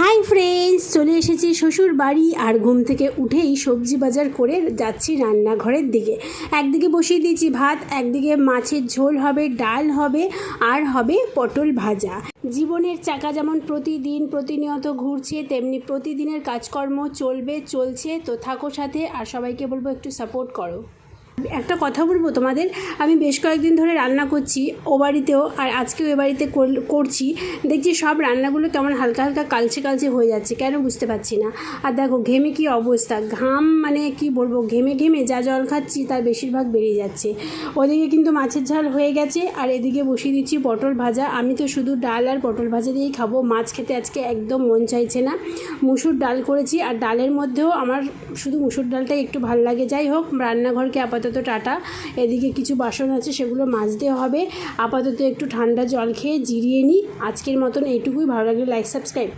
Hi friends চলে এসেছি শ্বশুর বাড়ি আর ঘুম থেকে উঠেই সবজি বাজার করে যাচ্ছি রান্নাঘরের দিকে। একদিকে বসিয়ে দিয়েছি ভাত, একদিকে মাছের ঝোল হবে, ডাল হবে, আর হবে পটল ভাজা। জীবনের চাকা যেমন প্রতিদিন প্রতিনিয়ত ঘুরছে, তেমনি প্রতিদিনের কাজকর্ম চলবে, চলছে। তো থাকো সাথে আর সবাইকে বলব একটু সাপোর্ট করো। একটা কথা বলব তোমাদের? আমি বেশ কয়েকদিন ধরে রান্না করছি, ও বাড়িতেও, আর আজকেও এ বাড়িতে কর- করছি। দেখছি সব রান্নাগুলো কেমন হালকা হালকা কালচে কালচে হয়ে যাচ্ছে, কেন বুঝতে পারছি না। আর দেখো, ঘেমে কি অবস্থা? ঘাম মানে কি বলব? ঘেমে ঘেমে যা জল খাচ্ছি তার বেশিরভাগ বেরিয়ে যাচ্ছে। ওদিকে কিন্তু মাছের ঝাল হয়ে গেছে, আর এদিকে বসিয়ে দিচ্ছি পটল ভাজা। আমি তো শুধু ডাল আর পটল ভাজা দিয়েই খাব, মাছ খেতে আজকে একদম মন চাইছে না। মুসুর ডাল করেছি, আর ডালের মধ্যেও আমার শুধু মুসুর ডালটাই একটু ভালো লাগে। যাই হোক, রান্নাঘরকে আপাতত টাটা। এদিকে কিছু বাসন আছে, সেগুলো মাজতে হবে। আপাতত একটু ঠান্ডা জল খেয়ে জিরিয়ে নিই। আজকের মতন এইটুকুই। ভালো লাগলে লাইক সাবস্ক্রাইব